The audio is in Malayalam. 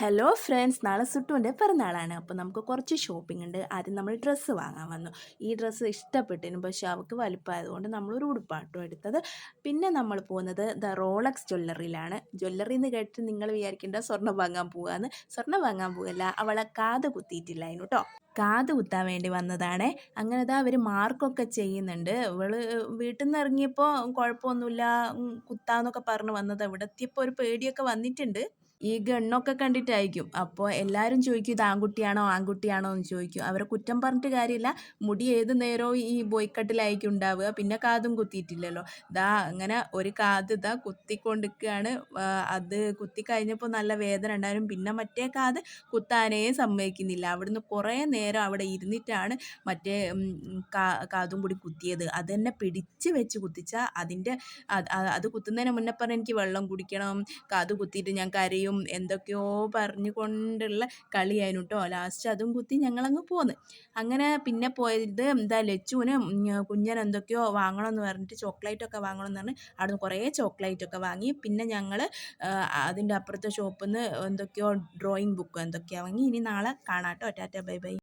ഹലോ ഫ്രണ്ട്സ് നാളെ സുട്ടുവിന്റെ പിറന്നാളാണ്. അപ്പോൾ നമുക്ക് കുറച്ച് ഷോപ്പിംഗ് ഉണ്ട്. ആദ്യം നമ്മൾ ഡ്രസ്സ് വാങ്ങാൻ വന്നു. ഈ ഡ്രസ്സ് ഇഷ്ടപ്പെട്ടിരുന്നു. പക്ഷേ അവൾക്ക് വലുപ്പമായതുകൊണ്ട് നമ്മളൊരു ഉടുപ്പാട്ടും എടുത്തത്. പിന്നെ നമ്മൾ പോകുന്നത് ദ റോളക്സ് ജ്വല്ലറിയിലാണ്. ജ്വല്ലറി എന്ന് കേട്ട് നിങ്ങൾ വിചാരിക്കേണ്ട സ്വർണം വാങ്ങാൻ പോകാന്ന് സ്വർണം വാങ്ങാൻ പോകല്ല. അവളെ കാത് കുത്തിയിട്ടില്ലായിരുന്നു കേട്ടോ. കാത് കുത്താൻ വേണ്ടി വന്നതാണ്. അങ്ങനെ ഇതാ അവർ മാർക്കൊക്കെ ചെയ്യുന്നുണ്ട്. ഇവൾ വീട്ടിൽ നിന്ന് ഇറങ്ങിയപ്പോൾ കുഴപ്പമൊന്നുമില്ല. കുത്താന്നൊക്കെ പറഞ്ഞ് വന്നത്. ഇവിടെ എത്തിയപ്പോൾ ഒരു പേടിയൊക്കെ വന്നിട്ടുണ്ട്. ഈ ഗണ്ണൊക്കെ കണ്ടിട്ടായിരിക്കും. അപ്പോൾ എല്ലാവരും ചോദിക്കും ഇത് ആൺകുട്ടിയാണോ ആൺകുട്ടിയാണോ? എന്ന് ചോദിക്കും. അവരെ കുറ്റം പറഞ്ഞിട്ട് കാര്യമില്ല. മുടി ഏത് നേരവും ഈ ബോയ്ക്കട്ടിലായിരിക്കും ഉണ്ടാവുക. പിന്നെ കാതും കുത്തിയിട്ടില്ലല്ലോ. ദാ അങ്ങനെ ഒരു കാത് ഇതാ കുത്തിക്കൊണ്ടിരിക്കുകയാണ്. അത് കുത്തി കഴിഞ്ഞപ്പോൾ നല്ല വേദന ഉണ്ടായിരുന്നു. പിന്നെ മറ്റേ കാത് കുത്താനേ സമ്മതിക്കുന്നില്ല. അവിടുന്ന് കുറേ നേരം അവിടെ ഇരുന്നിട്ടാണ് മറ്റേ കാതും കൂടി കുത്തിയത്. അത് തന്നെ പിടിച്ച് വെച്ച് കുത്തിച്ചാൽ അതിന്റെ അത് അത് കുത്തുന്നതിന് മുന്നേ പറഞ്ഞ് എനിക്ക് വെള്ളം കുടിക്കണം. കാത് കുത്തിയിട്ട് ഞാൻ കരയും. എന്തൊക്കെയോ പറഞ്ഞു കൊണ്ടുള്ള കളിയായിരുന്നു കേട്ടോ ലാസ്റ്റ് അതും കുത്തി ഞങ്ങളങ്ങ് പോന്ന്. അങ്ങനെ പിന്നെ പോയത് എന്താ ലച്ചുവിന് കുഞ്ഞൻ എന്തൊക്കെയോ വാങ്ങണമെന്ന് പറഞ്ഞിട്ട് ചോക്ലേറ്റ് ഒക്കെ വാങ്ങണമെന്ന് പറഞ്ഞ് അവിടുന്ന് കുറേ ചോക്ലേറ്റ് ഒക്കെ വാങ്ങി. പിന്നെ ഞങ്ങൾ അതിന്റെ അപ്പുറത്തെ ഷോപ്പിൽ നിന്ന് എന്തൊക്കെയോ ഡ്രോയിങ് ബുക്ക് എന്തൊക്കെയാണ് വാങ്ങി. ഇനി നാളെ കാണാം കേട്ടോ ടാറ്റ ബൈ ബൈ